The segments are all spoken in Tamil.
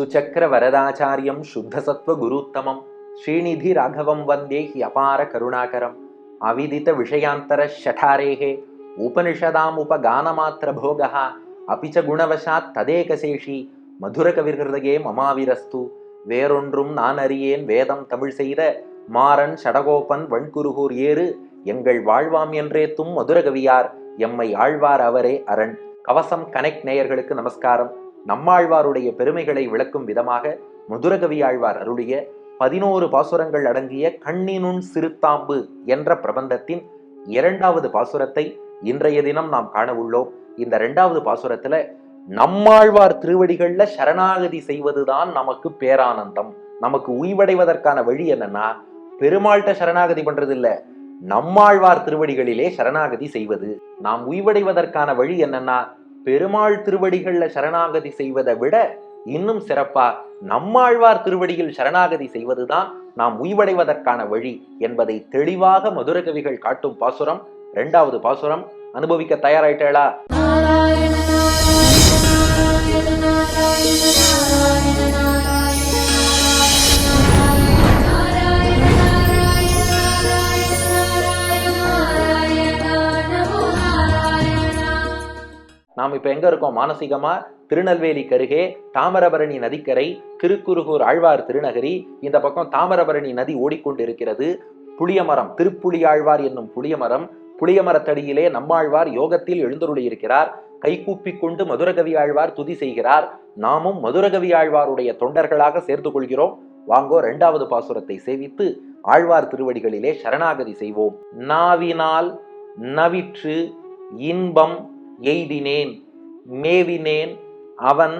சுச்சக்கர வரதாச்சாரியம் சுத்தசத்வ குருத்தமம். ஸ்ரீநிதி ராகவம் வந்தே ஹி அபார கருணாகரம். அவிதித விஷயாந்தர ஷடாரேகே உபனிஷதாம் உபகானமாத்திர போகா அபிச்ச குணவசாத் ததேகசேஷி. மதுரகவிர்கிருதகே மமாவிரஸ்து. வேறொன்றும் நான் அறியேன் வேதம் தமிழ் செய்த மாறன் ஷடகோபன் வண்குருகூர் ஏறு. எங்கள் வாழ்வாம் என்றே தும் மதுரகவியார். எம்மை ஆழ்வார் அவரே அரண். கவசம் கனெக்ட் நேயர்களுக்கு நமஸ்காரம். நம்மாழ்வாருடைய பெருமைகளை விளக்கும் விதமாக முதுரகவி ஆழ்வார் அருளிய பதினோரு பாசுரங்கள் அடங்கிய கண்ணினுண் சிறுத்தாம்பு என்ற பிரபந்தத்தின் இரண்டாவது பாசுரத்தை இன்றைய தினம் நாம் காண உள்ளோம் இந்த இரண்டாவது பாசுரத்துல நம்மாழ்வார் திருவடிகள்ல சரணாகதி செய்வதுதான் நமக்கு பேரானந்தம். நமக்கு உய்வடைவதற்கான வழி என்னன்னா பெருமாள்கிட்ட சரணாகதி பண்றது இல்ல நம்மாழ்வார் திருவடிகளிலே சரணாகதி செய்வது. நாம் உய்வடைவதற்கான வழி என்னன்னா பெருமாள் திருவடிகள்ல சரணாகதி செய்வதை விட இன்னும் சிறப்பா நம்மாழ்வார் திருவடியில் சரணாகதி செய்வதுதான் நாம் உய்வடைவதற்கான வழி என்பதை தெளிவாக மதுரகவிகள் காட்டும் பாசுரம் இரண்டாவது பாசுரம். அனுபவிக்க தயாராயிட்டேளா? நாம் இப்போ எங்கே இருக்கோம்? மானசீகமாக திருநெல்வேலி கருகே தாமிரபரணி நதிக்கரை திருக்குறுகூர் ஆழ்வார் திருநகரி இந்த பக்கம் தாமிரபரணி நதி ஓடிக்கொண்டு இருக்கிறது புளியமரம் திருப்புளியாழ்வார் என்னும் புளியமரம் புளியமரத்தடியிலே நம்மாழ்வார் யோகத்தில் எழுந்தருளி இருக்கிறார் கைகூப்பி கொண்டு மதுரகவி ஆழ்வார் துதி செய்கிறார். நாமும் மதுரகவி ஆழ்வாருடைய தொண்டர்களாக சேர்த்து கொள்கிறோம் வாங்கோ இரண்டாவது பாசுரத்தை சேவித்து ஆழ்வார் திருவடிகளிலே சரணாகதி செய்வோம். நாவினால் நவிற்று இன்பம் எய்தினேன் மேவினேன் அவன்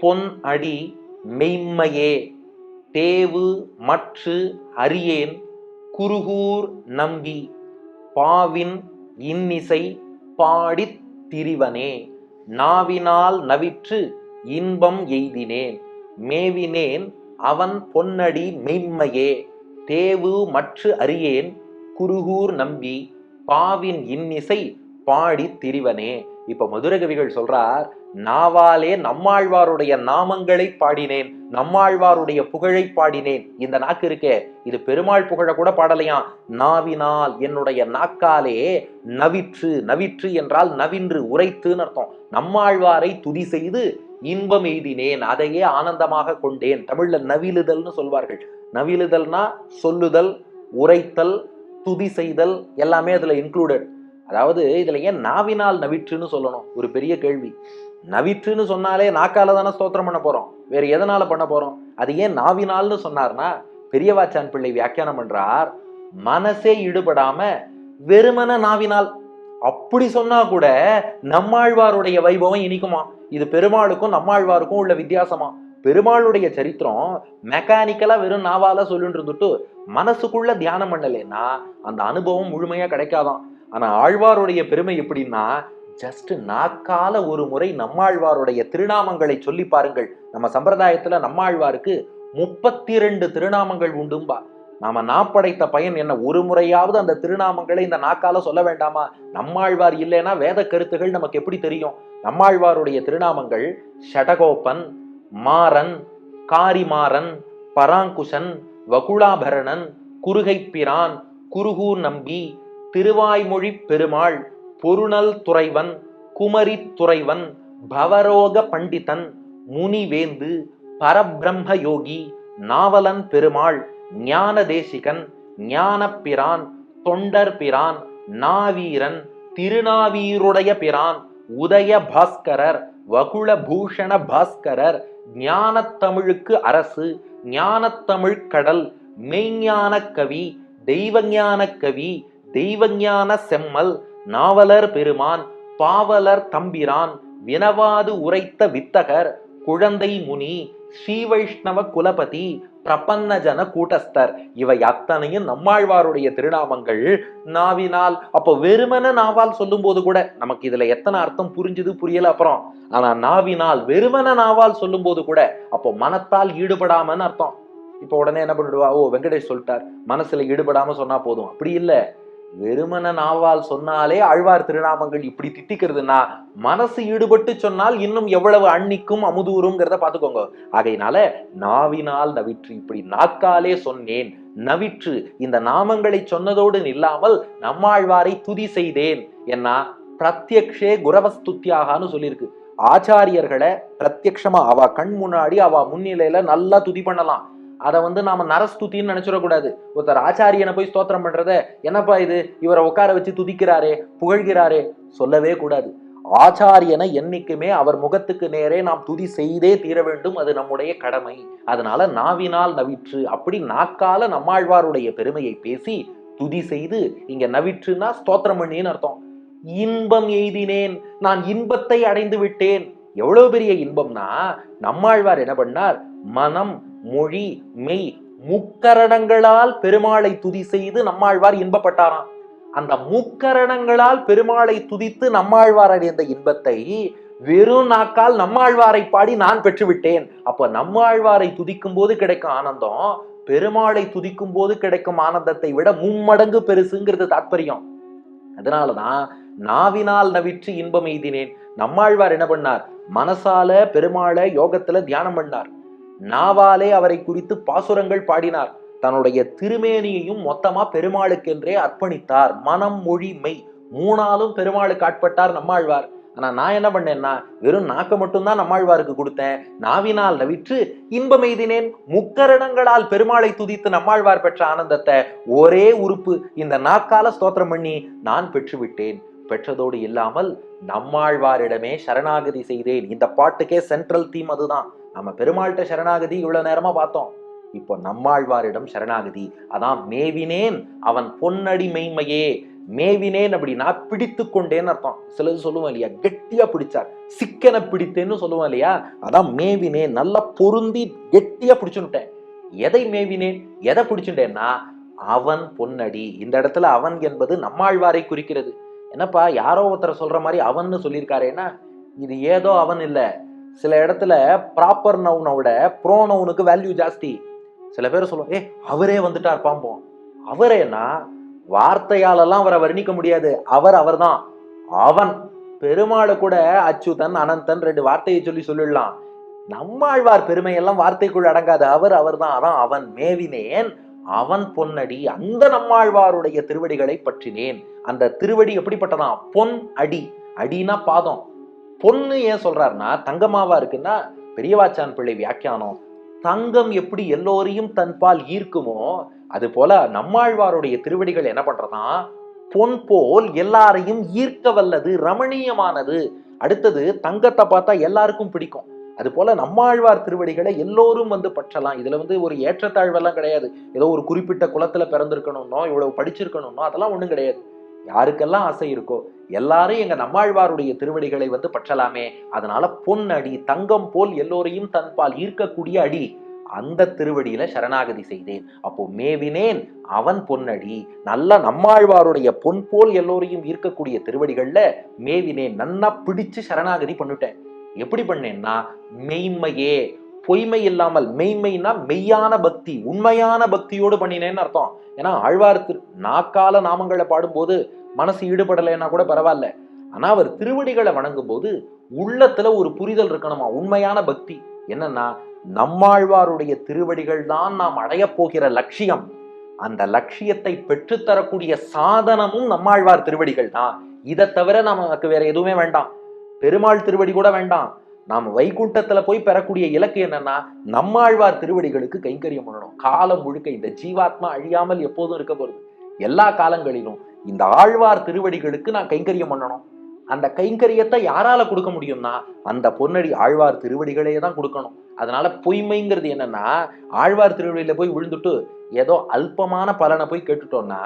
பொன் அடி மெய்ம்மையே தேவு மற்று அறியேன் குருகூர் நம்பி பாவின் இன்னிசை பாடித் திரிவனே நாவினால் நவிற்று இன்பம் எய்தினேன் மேவினேன் அவன் பொன்னடி மெய்மையே தேவு மற்று அறியேன் குருகூர் நம்பி பாவின் இன்னிசை பாடித் திரிவனே இப்ப மதுரகவிகள் சொல்றார் நாவாலே நம்மாழ்வாருடைய நாமங்களை பாடினேன் நம்மாழ்வாருடைய புகழை பாடினேன். இந்த நாக்கு இருக்கே இது பெருமாள் புகழ கூட பாடலையாம். நாவினால் என்னுடைய நாக்காலே நவிற்று நவிற்று என்றால் நவின்று உரைத்துன்னு அர்த்தம். நம்மாழ்வாரை துதி செய்து இன்பம் எய்தினேன் அதையே ஆனந்தமாக கொண்டேன். தமிழ்ல நவிலுதல்னு சொல்வார்கள். நவிலுதல்னா சொல்லுதல் உரைத்தல் துதி செய்தல் எல்லாமே அதுல இன்க்ளூடட் அதாவது இதுல ஏன் நாவினால் நவிற்றுன்னு சொல்லணும்? ஒரு பெரிய கேள்வி. நவிற்றுன்னு சொன்னாலே நாக்கால தானே ஸ்தோத்திரம் பண்ண போறோம். வேற எதனால பண்ண போறோம்? அது ஏன் நாவினால்னு சொன்னார்னா பெரியவாச்சான் பிள்ளை வியாக்கியானம் பண்றார் மனசே ஈடுபடாம வெறுமன நாவினால். அப்படி சொன்னா கூட நம்மாழ்வாருடைய வைபவம் இனிக்குமா? இது பெருமாளுக்கும் நம்மாழ்வாருக்கும் உள்ள வித்தியாசமா? பெருமாளுடைய சரித்திரம் மெக்கானிக்கலா வெறும் நாவால சொல்லிட்டு இருந்துட்டு மனசுக்குள்ள தியானம் பண்ணலைன்னா அந்த அனுபவம் முழுமையா கிடைக்காதான். ஆனா ஆழ்வாருடைய பெருமை எப்படின்னா ஜஸ்ட் நாக்கால ஒரு முறை நம்மாழ்வாருடைய திருநாமங்களை சொல்லி பாருங்கள். நம்ம சம்பிரதாயத்துல நம்மாழ்வாருக்கு முப்பத்தி ரெண்டு திருநாமங்கள் உண்டும்பா. நாம நாப்படைத்த பயன் என்ன? ஒரு முறையாவது அந்த திருநாமங்களை இந்த நாக்கால சொல்ல வேண்டாமா? நம்மாழ்வார் இல்லைன்னா வேத கருத்துகள் நமக்கு எப்படி தெரியும்? நம்மாழ்வாருடைய திருநாமங்கள் ஷடகோபன் மாறன் காரிமாறன் பராங்குஷன் வகுளாபரணன் குறுகைப்பிரான் குருகூர் நம்பி திருவாய்மொழி பெருமாள் பொருணல் துறைவன் குமரி துறைவன் பவரோக பண்டிதன் முனிவேந்து பரபிரம்ம யோகி நாவலன் பெருமாள் ஞான தேசிகன் ஞானப்பிரான் தொண்டர் பிரான் நாவீரன் திருநாவீருடைய பிரான் உதய பாஸ்கரர் வகுல பூஷண பாஸ்கரர் ஞானத்தமிழுக்கு அரசு ஞானத்தமிழ் கடல் மெய்ஞான கவி தெய்வஞான கவி தெய்வஞான செம்மல் நாவலர் பெருமான் பாவலர் தம்பிரான் வினவாது உரைத்த வித்தகர் குழந்தை முனி ஸ்ரீ வைஷ்ணவ குலபதி பிரபன்னஜன கூட்டஸ்தர். இவை அத்தனையும் நம்மாழ்வாருடைய திருநாமங்கள். நாவினால் அப்போ வெறுமன நாவால் சொல்லும் போது கூட நமக்கு இதுல எத்தனை அர்த்தம் புரிஞ்சுது புரியல அப்புறம். ஆனா நாவினால் வெறுமன நாவால் சொல்லும் போது கூட அப்போ மனத்தால் ஈடுபடாமன்னு அர்த்தம். இப்போ உடனே என்ன பண்ணிடுவா? ஓ வெங்கடேஷ் சொல்லிட்டார். மனசுல ஈடுபடாம சொன்னா போதும். அப்படி இல்லை. வெறுமன நாவால் சொன்னாலே ஆழ்வார் திருநாமங்கள் இப்படி திட்டிக்கிறதுனா மனசு ஈடுபட்டு சொன்னால் இன்னும் எவ்வளவு அன்னிக்கும் அமுதூருங்கிறத பாத்துக்கோங்க ஆகையினால நாவினால் நவிற்று இப்படி நாக்காலே சொன்னேன். நவிற்று இந்த நாமங்களை சொன்னதோடு நில்லாமல் நம்மாழ்வாரை துதி செய்தேன் என்ன பிரத்யக்ஷே குரவஸ்துத்தியாகான்னு சொல்லியிருக்கு. ஆச்சாரியர்களை பிரத்யக்ஷமா அவ கண் முன்னாடி அவ முன்னிலையில நல்லா துதி பண்ணலாம். அதை வந்து நாம நரஸ்துதின்னு நினைச்சிடக்கூடாது ஒருத்தர் ஆச்சாரியனை போய் ஸ்தோத்திரம் பண்றத என்னப்பா இது? இவரை உட்கார வச்சு துதிக்கிறாரே புகழ்கிறாரே சொல்லவே கூடாது. ஆச்சாரியனை என்னைக்குமே அவர் முகத்துக்கு நேரே நாம் துதி செய்தே தீர வேண்டும். அது நம்முடைய கடமை. அதனால நாவினால் நவிற்று. அப்படி நாக்கால நம்மாழ்வாருடைய பெருமையை பேசி துதி செய்து இங்க நவிற்றுன்னா ஸ்தோத்திரம் பண்ணின்னு அர்த்தம். இன்பம் எய்தினேன். நான் இன்பத்தை அடைந்து விட்டேன். எவ்வளவு பெரிய இன்பம்னா நம்மாழ்வார் என்ன பண்ணார்? மனம் மொழி மெய் முக்கரணங்களால் பெருமாளை துதி செய்து நம்மாழ்வார் இன்பப்பட்டாராம். அந்த முக்கரணங்களால் பெருமாளை துதித்து நம்மாழ்வார் அடைந்த இன்பத்தை வெறும் நாக்கால் நம்மாழ்வாரை பாடி நான் பெற்றுவிட்டேன். அப்ப நம்மாழ்வாரை துதிக்கும் போது கிடைக்கும் ஆனந்தம் பெருமாளை துதிக்கும் போது கிடைக்கும் ஆனந்தத்தை விட மும்மடங்கு பெருசுங்கிறது தாற்பயம் அதனாலதான் நாவினால் நவிற்று இன்பம் எய்தினேன். நம்மாழ்வார் என்ன பண்ணார்? மனசால பெருமாளை யோகத்துல தியானம் பண்ணார். நாவாலே அவரை குறித்து பாசுரங்கள் பாடினார். தன்னுடைய திருமேனியையும் மொத்தமா பெருமாளுக்கென்றே அர்ப்பணித்தார். மனம் மொழி மெய் மூணாலும் பெருமாளுக்கு ஆட்பட்டார் நம்மாழ்வார். ஆனா நான் என்ன பண்ணேன்னா வெறும் நாக்க மட்டும்தான் நம்மாழ்வாருக்கு கொடுத்தேன். நாவினால் நவிற்று இன்பம் எய்தினேன். முக்கரணங்களால் பெருமாளை துதித்து நம்மாழ்வார் பெற்ற ஆனந்தத்தை ஒரே உறுப்பு இந்த நாக்கால ஸ்தோத்திரம் பண்ணி நான் பெற்றுவிட்டேன். பெற்றதோடு இல்லாமல் நம்மாழ்வாரிடமே சரணாகதி செய்தேன். இந்த பாட்டுக்கே சென்ட்ரல் தீம் அதுதான். நம்ம பெருமாள்கிட்ட சரணாகதி இவ்வளோ நேரமாக பார்த்தோம். இப்போ நம்மாழ்வாரிடம் சரணாகதி. அதான் மேவினேன் அவன் பொன்னடி மெய்மையே மேவினேன் அப்படின்னா பிடித்து கொண்டேன்னு அர்த்தம். சிலது சொல்லுவோம் இல்லையா? கெட்டியா பிடிச்சார். சிக்கனை பிடித்தேன்னு சொல்லுவோம் இல்லையா? அதான் மேவினேன் நல்லா பொருந்தி கெட்டியா பிடிச்சுட்டேன் எதை மேவினேன்? எதை பிடிச்சுட்டேன்னா அவன் பொன்னடி. இந்த இடத்துல அவன் என்பது நம்மாழ்வாரை குறிக்கிறது. என்னப்பா யாரோ ஒருத்தர் சொல்ற மாதிரி அவன்னு சொல்லியிருக்காரேன்னா இது ஏதோ அவன் இல்லை. சில இடத்துல ப்ராப்பர் நவுனை விட ப்ரோ நவுனுக்கு வேல்யூ ஜாஸ்தி. சில பேர் சொல்லுவோம் ஏ அவரே வந்துட்டார் பாம்போம் அவரேனா வார்த்தையாலெல்லாம் அவரை வர்ணிக்க முடியாது. அவர் அவர்தான். அவன் பெருமாளை கூட அச்சுதன் அனந்தன் ரெண்டு வார்த்தையை சொல்லி சொல்லிடலாம். நம்மாழ்வார் பெருமையெல்லாம் வார்த்தைக்குள் அடங்காது. அவர் அவர்தான். அதான் அவன் மேவினேன் அவன் பொன்னடி அந்த நம்மாழ்வாருடைய திருவடிகளை பற்றினேன். அந்த திருவடி எப்படிப்பட்டதான் பொன் அடி. அடினா பாதம். பொண்ணு ஏன் சொல்றாருன்னா தங்கமாவா இருக்குன்னா பெரியவாச்சான் பிள்ளை வியாக்கியானம். தங்கம் எப்படி எல்லோரையும் தன்பால் ஈர்க்குமோ அது போல நம்மாழ்வாருடைய திருவடிகள் என்ன பண்றதான் பொன் போல் எல்லாரையும் ஈர்க்க வல்லது ரமணீயமானது. அடுத்தது தங்கத்தை பார்த்தா எல்லாருக்கும் பிடிக்கும். அது போல நம்மாழ்வார் திருவடிகளை எல்லோரும் வந்து பற்றலாம். இதுல வந்து ஒரு ஏற்றத்தாழ்வெல்லாம் கிடையாது. ஏதோ ஒரு குறிப்பிட்ட குளத்துல பிறந்திருக்கணும்னோ இவ்வளவு படிச்சிருக்கணும்னோ அதெல்லாம் ஒண்ணும் கிடையாது. யாருக்கெல்லாம் ஆசை இருக்கோ எல்லாரும் எங்க நம்மாழ்வாருடைய திருவடிகளை வந்து பற்றலாமே. அதனால பொன் அடி தங்கம் போல் எல்லோரையும் தன்பால் ஈர்க்கக்கூடிய அடி அந்த திருவடியில சரணாகதி செய்தேன். அப்போ மேவினேன் அவன் பொன்னடி நல்ல நம்மாழ்வாருடைய பொன் போல் எல்லோரையும் ஈர்க்கக்கூடிய திருவடிகள்ல மேவினேன். நன்னா பிடிச்சு சரணாகதி பண்ணிட்டேன். எப்படி பண்ணேன்னா மெய்மையே பொய்மை இல்லாமல் மெய்மைனா மெய்யான பக்தி உண்மையான பக்தியோடு பண்ணினேன்னு அர்த்தம். ஏன்னா ஆழ்வார் திரு நாக்கால நாமங்களை பாடும்போது மனசு ஈடுபடலைன்னா கூட பரவாயில்ல. ஆனா அவர் திருவடிகளை வணங்கும் போது உள்ளத்துல ஒரு புரிதல் இருக்கணுமா? உண்மையான பக்தி. என்னன்னா நம்மாழ்வாருடைய திருவடிகள் தான் நாம் அடையப் போகிற லட்சியம். அந்த லட்சியத்தை பெற்றுத்தரக்கூடிய சாதனமும் நம்மாழ்வார் திருவடிகள் தான். இதை தவிர நமக்கு வேற எதுவுமே வேண்டாம். பெருமாள் திருவடி கூட வேண்டாம். நாம் வைகுண்டத்துல போய் பெறக்கூடிய இலக்கு என்னன்னா நம்மாழ்வார் திருவடிகளுக்கு கைங்கரியம் பண்ணணும். காலம் முழுக்க இந்த ஜீவாத்மா அழியாமல் எப்போதும் இருக்க போறது. எல்லா காலங்களிலும் இந்த ஆழ்வார் திருவடிகளுக்கு நான் கைங்கரியம் பண்ணணும். அந்த கைங்கரியத்தை யாரால கொடுக்க முடியும்னா அந்த பொன்னடி ஆழ்வார் திருவடிகளே தான் கொடுக்கணும். அதனால பொய்மைங்கிறது என்னன்னா ஆழ்வார் திருவடியில போய் விழுந்துட்டு ஏதோ அல்பமான பலனை போய் கேட்டுட்டோம்னா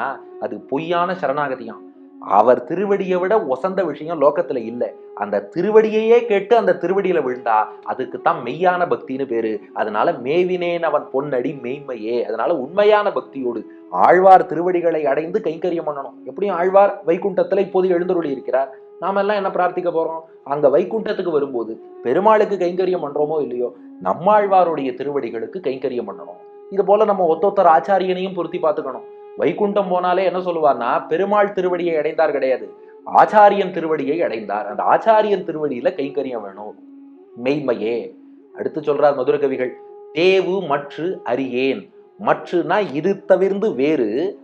அது பொய்யான சரணாகதியாம். அவர் திருவடியை விட ஒசந்த விஷயம் லோகத்துல இல்லை. அந்த திருவடியையே கேட்டு அந்த திருவடியில விழுந்தா அதுக்கு தான் மெய்யான பக்தின்னு பேரு. அதனால மேவினேன் அவன் பொன்னடி மெய்மையே அதனால உண்மையான பக்தியோடு ஆழ்வார் திருவடிகளை அடைந்து கைங்கரியம் பண்ணணும். எப்படியும் ஆழ்வார் வைகுண்டத்துல இப்போது எழுந்தருளி இருக்கிறார். நாம எல்லாம் என்ன பிரார்த்திக்க போறோம்? அங்க வைகுண்டத்துக்கு வரும்போது பெருமாளுக்கு கைங்கரியம் பண்றோமோ இல்லையோ நம்மாழ்வாருடைய திருவடிகளுக்கு கைங்கரியம் பண்ணணும். இது போல நம்ம ஒத்தொத்தர் ஆச்சாரியனையும் பொருத்தி பார்த்துக்கணும். வைகுண்டம் போனாலே என்ன சொல்லுவார்னா பெருமாள் திருவடியை அடைந்தார் கிடையாது. ஆச்சாரியன் திருவடியை அடைந்தார். அந்த ஆச்சாரியன் திருவடியில கைங்கரியம் வேணும். மெய்மையே. அடுத்து சொல்றார் மதுர கவிகள் தேவு மற்று அறியேன் மற்றுனா இது தவிர்ந்து வேறு.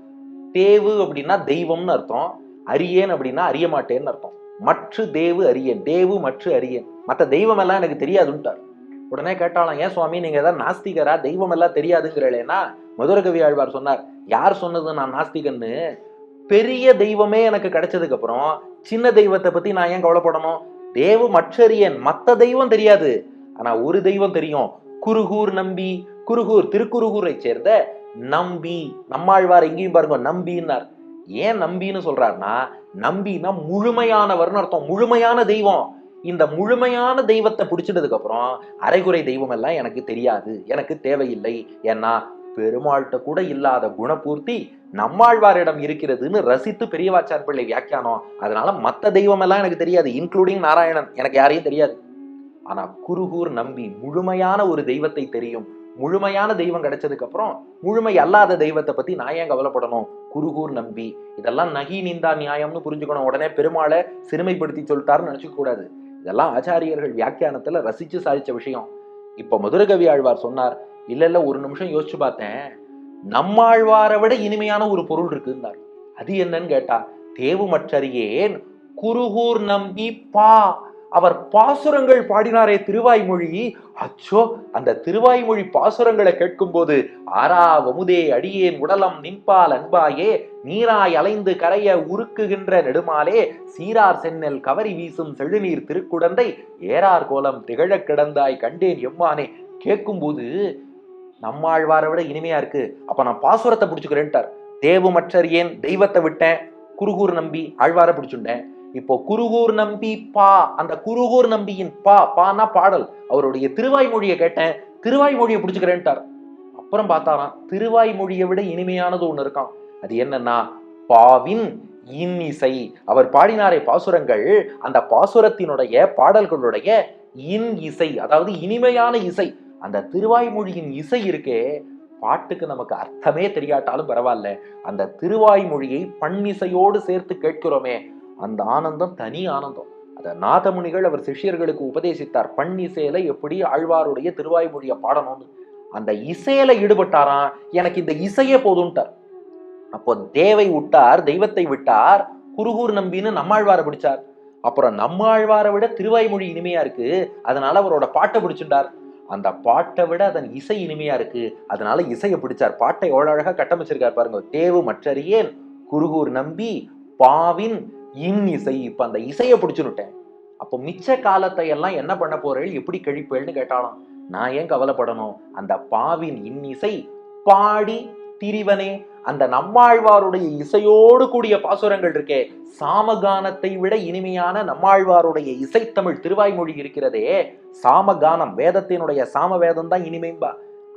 தேவு அப்படின்னா தெய்வம்னு அர்த்தம். அறியேன் அப்படின்னா அறிய மாட்டேன்னு அர்த்தம். மற்று தேவு அறியேன் தேவு மற்று அறியேன் மற்ற தெய்வம் எல்லாம் எனக்கு தெரியாதுன்ட்டார். உடனே கேட்டாலும் ஏன் சுவாமி நீங்க ஏதாவது நாஸ்திகரா? தெய்வம் எல்லாம் தெரியாதுங்கிறேன்னா மதுரகவி ஆழ்வார் சொன்னார் யார் சொன்னது நான் நாஸ்திகன்னு? பெரிய தெய்வமே எனக்கு கிடைச்சதுக்கு அப்புறம் சின்ன தெய்வத்தை பத்தி நான் ஏன் கவலைப்படணும்? தேவ மற்றறியன் மத்த தெய்வம் தெரியாது. ஆனா ஒரு தெய்வம் தெரியும். குருகூர் நம்பி குருகூர் திருக்குருகூரை சேர்ந்த நம்பி. நம்மாழ்வார் எங்கேயும் பாருங்க நம்பின்னார். ஏன் நம்பின்னு சொல்றாருன்னா நம்பினா முழுமையானவர்னு அர்த்தம். முழுமையான தெய்வம். இந்த முழுமையான தெய்வத்தை பிடிச்சிட்டதுக்கு அப்புறம் அரைகுறை தெய்வம் எல்லாம் எனக்கு தெரியாது. எனக்கு தேவையில்லை. ஏன்னா பெருமாள்கிட்ட கூட இல்லாத குணபூர்த்தி நம்மாழ்வாரிடம் இருக்கிறதுன்னு ரசித்து பெரியவாச்சார் பிள்ளை வியாக்கியானம். அதனால மத்த தெய்வம் எல்லாம் எனக்கு தெரியாது இன்க்ளூடிங் நாராயணன். எனக்கு யாரையும் தெரியாது. ஆனா குருகூர் நம்பி முழுமையான ஒரு தெய்வத்தை தெரியும். முழுமையான தெய்வம் கிடைச்சதுக்கு அப்புறம் முழுமை அல்லாத தெய்வத்தை பத்தி நான் ஏன் கவலைப்படணும்? குருகூர் நம்பி. இதெல்லாம் நகி நிந்தா நியாயம்னு புரிஞ்சுக்கணும். உடனே பெருமாளை சிறுமைப்படுத்தி சொல்லிட்டாருன்னு நினைச்சுக்க கூடாது. இதெல்லாம் ஆச்சாரியர்கள் வியாக்கியானத்துல ரசிச்சு சாதிச்ச விஷயம். இப்ப மதுரகவி ஆழ்வார் சொன்னார் இல்ல இல்ல ஒரு நிமிஷம் யோசிச்சு பார்த்தேன். நம்மாழ்வாரை விட இனிமையான ஒரு பொருள் இருக்குன்னார். அது என்னன்னு கேட்டா தேவுமற்றறியேன் குருகூர் நம்பி பா. அவர் பாசுரங்கள் பாடினாரே திருவாய்மொழி. அச்சோ அந்த திருவாய்மொழி பாசுரங்களை கேட்கும்போது ஆரா வமுதே அடியேன் உடலம் நின்பால் அன்பாயே நீராய் அலைந்து கரைய உருக்குகின்ற நெடுமாலே சீரார் சென்னல் கவரி வீசும் செழுநீர் திருக்குடந்தை ஏறார் கோலம் திகழக் கிடந்தாய் கண்டேன் எம்மானே. கேட்கும்போது நம்மாழ்வாரை விட இனிமையா இருக்கு. அப்ப நான் பாசுரத்தை பிடிச்சுக்கிறேன்ட்டார். ஏன் தெய்வத்தை விட்டேன்? குருகூர் நம்பி ஆழ்வாரை பிடிச்சுட்டேன். இப்போ குருகூர் நம்பி பா அந்த குருகூர் நம்பியின் பா பானா பாடல். அவருடைய திருவாய் மொழியை கேட்டேன். திருவாய் மொழியை பிடிச்சுக்கிறேன்ட்டார். அப்புறம் பார்த்தாராம் திருவாய்மொழியை விட இனிமையானது ஒண்ணு இருக்கான் அது என்னன்னா பாவின் இன்னிசை அவர் பாடினாரே பாசுரங்கள் அந்த பாசுரத்தினுடைய பாடல்களுடைய இன் இசை அதாவது இனிமையான இசை. அந்த திருவாய்மொழியின் இசை இருக்கே பாட்டுக்கு நமக்கு அர்த்தமே தெரியாட்டாலும் பரவாயில்ல. அந்த திருவாய்மொழியை பண்ணிசையோடு சேர்த்து கேட்கிறோமே அந்த ஆனந்தம் தனி ஆனந்தம். அத நாதமுனிகள் அவர் சிஷ்யர்களுக்கு உபதேசித்தார் பண்ணிசையில எப்படி ஆழ்வாருடைய திருவாய்மொழியை பாடணும்னு. அந்த இசையில ஈடுபட்டாராம் எனக்கு இந்த இசையே போதும்ட்டார். அப்போ தேவை விட்டார் தெய்வத்தை விட்டார் குருகூர் நம்பின்னு நம்மாழ்வாரை பிடிச்சார். அப்புறம் நம்மாழ்வாரை விட திருவாய்மொழி இனிமையா இருக்கு அதனால அவரோட பாட்டை பிடிச்சிட்டார். அந்த பாட்டை விட அதன் இசை இனிமையா இருக்கு. அதனால இசையை பிடிச்சார். பாட்டை எவ்வளோ அழகா கட்டமைச்சிருக்கார் பாருங்க. தேவு மற்றறியேன் குருகூர் நம்பி பாவின் இன் இசை. இப்ப அந்த இசையை பிடிச்சுனுட்டேன் அப்போ மிச்ச காலத்தை எல்லாம் என்ன பண்ண போறேன் எப்படி கழிப்பேன்னு கேட்டாலும் நான் ஏன் கவலைப்படணும்? அந்த பாவின் இன்னிசை பாடி திரிவனே அந்த நம்மாழ்வாருடைய இசையோடு கூடிய பாசுரங்கள் இருக்கே. சாமகானத்தை விட இனிமையான நம்மாழ்வாருடைய இசைத்தமிழ் திருவாய்மொழி இருக்கிறதே. சாமகானம் வேதத்தினுடைய சாம வேதம் தான் இனிமைம்பா.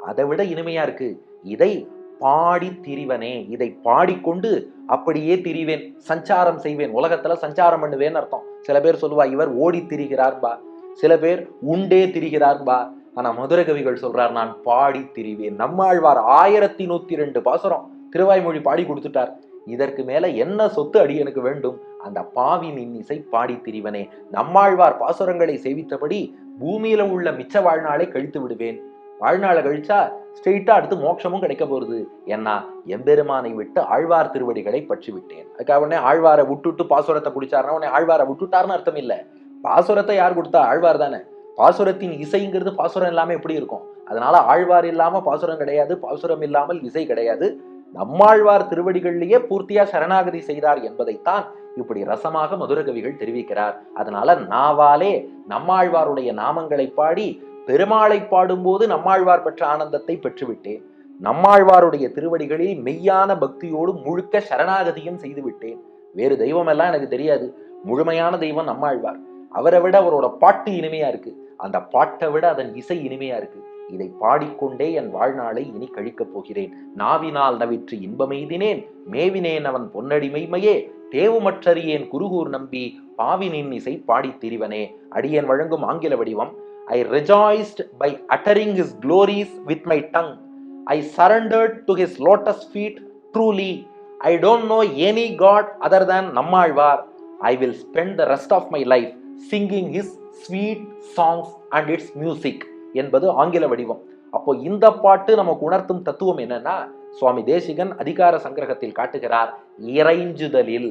அதை விட இனிமையா இருக்கு. இதை பாடி திரிவனே. இதை பாடிக்கொண்டு அப்படியே திரிவேன். சஞ்சாரம் செய்வேன். உலகத்துல சஞ்சாரம் பண்ணுவேன்னு அர்த்தம். சில பேர் சொல்லுவா இவர் ஓடி திரிகிறார்பா. சில பேர் உண்டே திரிகிறார்பா. ஆனா மதுர கவிகள் சொல்றார் நான் பாடி திரிவேன். நம்மாழ்வார் ஆயிரத்தி நூத்தி ரெண்டு பாசுரம். திருவாய்மொழி பாடி கொடுத்துட்டார். இதற்கு மேல என்ன சொத்து அடியனுக்கு வேண்டும்? அந்த பாவின் இன்னிசை பாடி திரிவனே நம்மாழ்வார் பாசுரங்களை சேவித்தபடி பூமியில உள்ள மிச்ச வாழ்நாளை கழித்து விடுவேன். வாழ்நாளை கழிச்சா ஸ்ட்ரெயிட்டா அடுத்து மோட்சமும் கிடைக்க போகுது ஏன்னா எம்பெருமானை விட்டு ஆழ்வார் திருவடிகளை பற்றி விட்டேன். அதுக்காக உடனே ஆழ்வாரை விட்டுட்டு பாசுரத்தை குடிச்சாருன்னா உடனே ஆழ்வாரை விட்டுட்டாருன்னு அர்த்தம் இல்லை. பாசுரத்தை யார் கொடுத்தா? ஆழ்வார் தானே. பாசுரத்தின் இசைங்கிறது பாசுரம் இல்லாம எப்படி இருக்கும்? அதனால ஆழ்வார் இல்லாம பாசுரம் கிடையாது பாசுரம் இல்லாமல் இசை கிடையாது. நம்மாழ்வார் திருவடிகள்லேயே பூர்த்தியா சரணாகதி செய்தார் என்பதைத்தான் இப்படி ரசமாக மதுரகவிகள் தெரிவிக்கிறார். அதனால நாவாலே நம்மாழ்வாருடைய நாமங்களை பாடி பெருமாளை பாடும்போது நம்மாழ்வார் பெற்ற ஆனந்தத்தை பெற்றுவிட்டேன். நம்மாழ்வாருடைய திருவடிகளில் மெய்யான பக்தியோடு முழுக்க சரணாகதியும் செய்துவிட்டேன். வேறு தெய்வம் எல்லாம் எனக்கு தெரியாது. முழுமையான தெய்வம் நம்மாழ்வார். அவரை விட அவரோட பாட்டு இனிமையா இருக்கு. அந்த பாட்டை விட அதன் இசை இனிமையா இருக்கு. இதை பாடிக்கொண்டே என் வாழ்நாளை இனி கழிக்கப் போகிறேன். நாவினால் நவிற்று இன்பமெய்தினேன் மேவினேன் அவன் பொன்னடிமைமையே. தேவுமற்றறியேன் குருகூர் நம்பி பாவினின் இசை பாடித் திரிவனே. அடியேன் வழங்கும் ஆங்கில வடிவம் I rejoiced by uttering his glories with my tongue I surrendered to his lotus feet truly I don't know any god other than Nammalvar. I will spend the rest of my life singing his sweet songs and its music என்பது ஆங்கில வடிவம். அப்போ இந்த பாட்டு நமக்கு உணர்த்தும் தத்துவம் என்னன்னா சுவாமி தேசிகன் அதிகார சங்கிரகத்தில் காட்டுகிறார் இறைஞ்சுதலில்.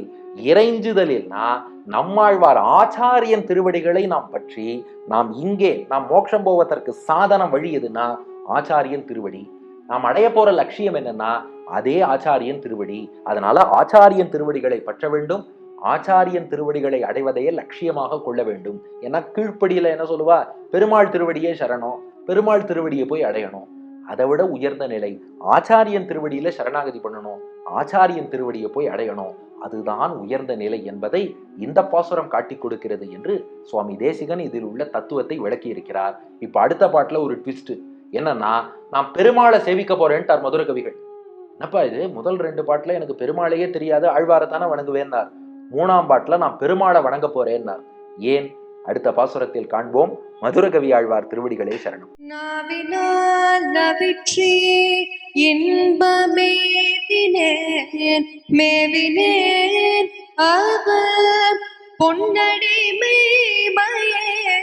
இறைஞ்சுதலில்னா நம்மாழ்வார் ஆச்சாரியன் திருவடிகளை நாம் பற்றி நாம் இங்கே நாம் மோட்சம் போவதற்கு சாதனம் வழி எதுனா ஆச்சாரியன் திருவடி. நாம் அடைய போற லட்சியம் என்னன்னா அதே ஆச்சாரியன் திருவடி. அதனால ஆச்சாரியன் திருவடிகளை பற்ற வேண்டும் ஆச்சாரியன் திருவடிகளை அடைவதையே லட்சியமாக கொள்ள வேண்டும். ஏன்னா கீழ்ப்படியில என்ன சொல்லுவா? பெருமாள் திருவடியே சரணம். பெருமாள் திருவடியை போய் அடையணும். அதை விட உயர்ந்த நிலை ஆச்சாரியன் திருவடியில சரணாகதி பண்ணணும். ஆச்சாரியன் திருவடியை போய் அடையணும். அதுதான் உயர்ந்த நிலை என்பதை இந்த பாசுரம் காட்டிக் கொடுக்கிறது என்று சுவாமி தேசிகன் இதில் உள்ள தத்துவத்தை விளக்கி இருக்கிறார். இப்ப அடுத்த பாட்டுல ஒரு ட்விஸ்ட் என்னன்னா நான் பெருமாளை சேவிக்க போறேன்ட்டார் மதுர கவிகள் என்னப்பா இது? முதல் ரெண்டு பாட்டுல எனக்கு பெருமாளையே தெரியாது ஆழ்வாரை தானே வணங்குவேன்னார். மூணாம் பாட்டுல நான் பெருமாளை வணங்க போறேன்னார். ஏன்? அடுத்த பாசுரத்தில் காண்போம். மதுரகவி ஆழ்வார் திருவடிகளே சரணம். நாவினால் நவிற்றி இன்பமேதினேன் மேவினேன் அவர் பொன்னடிமை மயே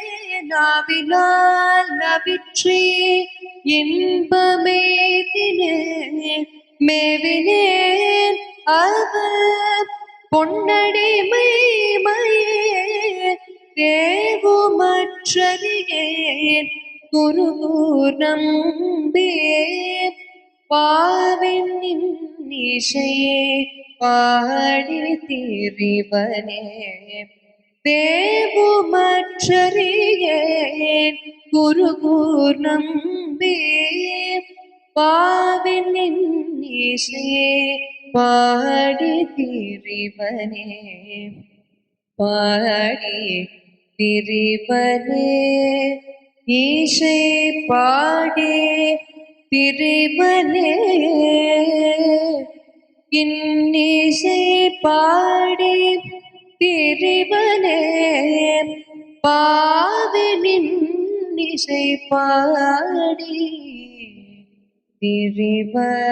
நவிற்றி இன்பமேதினேன் மேவினேன் அவர் பொன்னடிமை மயே தேவுமற்றறியேன் குருகூர் நம்பே பாவின் இசையே பாடி திரிவனே தேவுமற்றறியேன் குருகூர் நம்பே பாவின் இசையே பாடி திரிவனே பாடி திரிவனே ஈசை பாடி திரிவனே இன்னிசை பாடி திரிவனே பாவினின் இசை பாடி திரிவனே